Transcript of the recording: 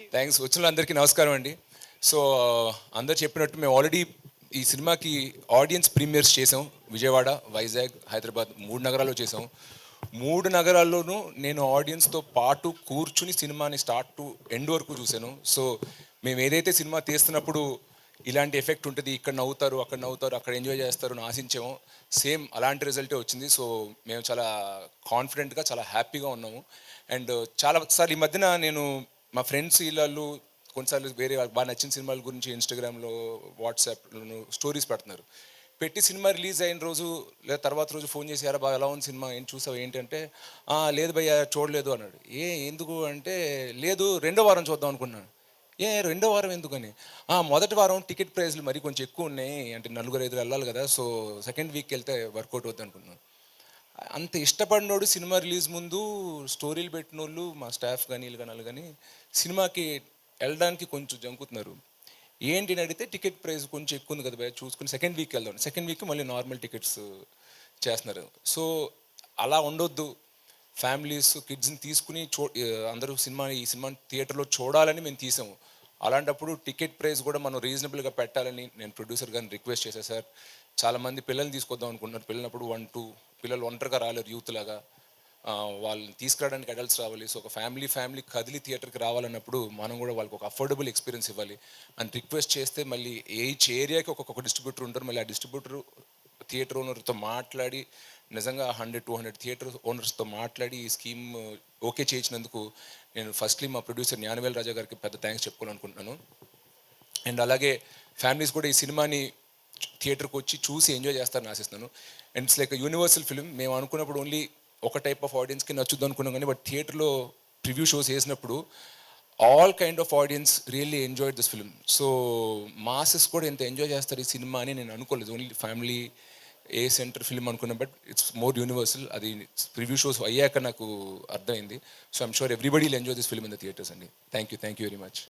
Thanks వచ్చిన అందరికీ నమస్కారం అండి. సో అందరు చెప్పినట్టు మేము ఆల్రెడీ ఈ సినిమాకి ఆడియన్స్ ప్రీమియర్స్ చేసాం. విజయవాడ వైజాగ్ హైదరాబాద్ మూడు నగరాల్లో చేసాం. మూడు నగరాల్లోనూ నేను ఆడియన్స్తో పాటు కూర్చుని సినిమాని స్టార్ట్ టు ఎండ్ వరకు చూశాను. సో మేము ఏదైతే సినిమా తీస్తున్నప్పుడు ఇలాంటి ఎఫెక్ట్ ఉంటుంది ఇక్కడ నవ్వుతారు అక్కడ నవ్వుతారు అక్కడ ఎంజాయ్ చేస్తారు అని ఆశించాము సేమ్ అలాంటి రిజల్టే వచ్చింది. సో మేము చాలా కాన్ఫిడెంట్గా చాలా హ్యాపీగా ఉన్నాము. అండ్ చాలా సార్లు ఈ మధ్యన నేను మా ఫ్రెండ్స్ వీళ్ళు కొన్నిసార్లు వేరే వాళ్ళకి బాగా నచ్చిన సినిమాల గురించి ఇన్స్టాగ్రామ్లో వాట్సాప్లో స్టోరీస్ పెడుతున్నారు. పెట్టి సినిమా రిలీజ్ అయిన రోజు లేదా తర్వాత రోజు ఫోన్ చేసి యారా బాగా ఎలా ఉంది సినిమా? ఏం చూసావు? ఏంటంటే లేదు భయ్యా చూడలేదు అన్నాడు. ఏ ఎందుకు? అంటే లేదు రెండో వారం చూద్దాం అనుకున్నాను. ఏ రెండో వారం ఎందుకని? మొదటి వారం టికెట్ ప్రైస్లు మరి కొంచెం ఎక్కువ ఉన్నాయి. అంటే నలుగురు ఐదు వెళ్ళాలి కదా సో సెకండ్ వీక్ వెళ్తే వర్కౌట్ అవుద్ది అనుకున్నాను. అంత ఇష్టపడినోడు సినిమా రిలీజ్ ముందు స్టోరీలు పెట్టిన వాళ్ళు మా స్టాఫ్ కానీ వీళ్ళు కానీ కానీ సినిమాకి వెళ్ళడానికి కొంచెం జంకుతున్నారు. ఏంటి అని అడిగితే టికెట్ ప్రైస్ కొంచెం ఎక్కువ ఉంది కదా చూసుకుని సెకండ్ వీక్ వెళ్దాం. సెకండ్ వీక్ మళ్ళీ నార్మల్ టికెట్స్ చేస్తున్నారు. సో అలా ఉండొద్దు. ఫ్యామిలీస్ కిడ్స్ని తీసుకుని చూ అందరూ సినిమా ఈ సినిమా థియేటర్లో చూడాలని మేము తీసాము. అలాంటప్పుడు టికెట్ ప్రైస్ కూడా మనం రీజనబుల్గా పెట్టాలని నేను ప్రొడ్యూసర్ గారిని రిక్వెస్ట్ చేశాను సార్. చాలామంది పిల్లల్ని తీసుకొద్దాం అనుకుంటున్నారు. పిల్లలప్పుడు వన్ టూ పిల్లలు ఒంటరిగా రాలేరు యూత్ లాగా. వాళ్ళని తీసుకురావడానికి అడల్ట్స్ రావాలి. సో ఒక ఫ్యామిలీ ఫ్యామిలీ కదిలి థియేటర్కి రావాలన్నప్పుడు మనం కూడా వాళ్ళకి ఒక అఫోర్డబుల్ ఎక్స్పీరియన్స్ ఇవ్వాలి. అని రిక్వెస్ట్ చేస్తే మళ్ళీ ఈచ్ ఏరియాకి ఒక్కొక్క డిస్ట్రిబ్యూటర్ ఉంటారు. మళ్ళీ ఆ డిస్ట్రిబ్యూటర్ థియేటర్ ఓనర్తో మాట్లాడి నిజంగా హండ్రెడ్ టూ హండ్రెడ్ థియేటర్ ఓనర్స్తో మాట్లాడి ఈ స్కీమ్ ఓకే చేయించినందుకు నేను ఫస్ట్లీ మా ప్రొడ్యూసర్ జ్ఞానవేల్ రాజా గారికి పెద్ద థ్యాంక్స్ చెప్పుకోవాలనుకుంటున్నాను. అండ్ అలాగే ఫ్యామిలీస్ కూడా ఈ సినిమాని థియేటర్కి వచ్చి చూసి ఎంజాయ్ చేస్తారని ఆశిస్తున్నాను. And it's like universal film మేము అనుకున్నప్పుడు ఓన్లీ ఒక టైప్ ఆఫ్ ఆడియన్స్కి నచ్చుద్ది అనుకున్నాం కానీ బట్ థియేటర్లో ప్రివ్యూ షోస్ వేసినప్పుడు all kind of audience really enjoy this film so masses కూడా ఎంత ఎంజాయ్ చేస్తారు ఈ సినిమా అని నేను అనుకోలేదు. Only family A centre film అనుకున్నా బట్ ఇట్స్ మోర్ యూనివర్సల్ అది ప్రివ్యూ షోస్ అయ్యాక నాకు అర్థమైంది. So I'm sure everybody enjoy this film in the theatres అండి. Thank you thank you very much